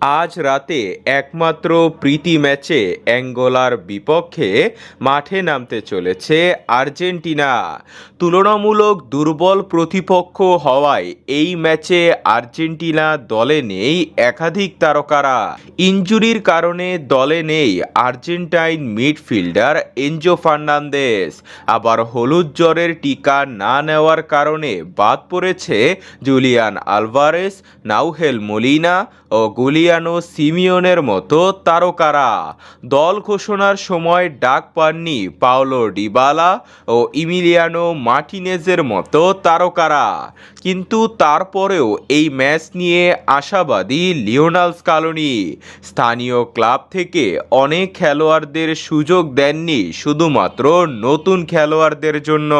আজ রাতে একমাত্র প্রীতি ম্যাচে অ্যাঙ্গোলার বিপক্ষে মাঠে নামতে চলেছে আর্জেন্টিনা। তুলনামূলক দুর্বল প্রতিপক্ষ হওয়ায় এই ম্যাচে আর্জেন্টিনা দলে নেই একাধিক তারকারা। ইনজুরির কারণে দলে নেই আর্জেন্টাইন মিডফিল্ডার এনজো ফার্নান্দেস। আবার হলুদ জ্বরের টিকা না নেওয়ার কারণে বাদ পড়েছে জুলিয়ান আলভারেস, নাউহেল মলিনা ও গুলিয়ানো সিমিওনের মতো তারকারা। দল ঘোষণার সময় ডাক পাননি পাওলো ডিবালা ও ইমিলিয়ানো মার্টিনেজের মতো তারকারা। কিন্তু তারপরেও এই ম্যাচ নিয়ে আশাবাদী লিওনাল স্কালোনি। স্থানীয় ক্লাব থেকে অনেক খেলোয়াড়দের সুযোগ দেননি শুধুমাত্র নতুন খেলোয়াড়দের জন্য।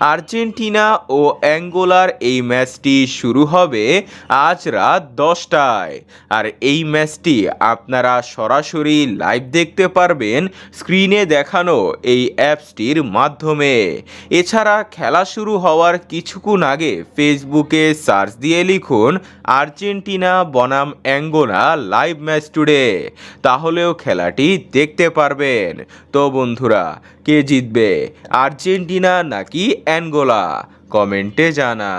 আর্জেন্টিনা ও অ্যাঙ্গোলার এই ম্যাচটি শুরু হবে আজ রাত দশটায়। আর এই ম্যাচটি আপনারা সরাসরি লাইভ দেখতে পারবেন স্ক্রিনে দেখানো এই অ্যাপসটির মাধ্যমে। এছাড়া খেলা শুরু হওয়ার কিছুক্ষণ আগে ফেসবুকে সার্চ দিয়ে লিখুন, আর্জেন্টিনা বনাম অ্যাঙ্গোলা লাইভ ম্যাচ টুডে। তাহলেও খেলাটি দেখতে পারবেন। তো বন্ধুরা, কে জিতবে? আর্জেন্টিনা নাকি অ্যাঙ্গোলা? কমেন্টে জানা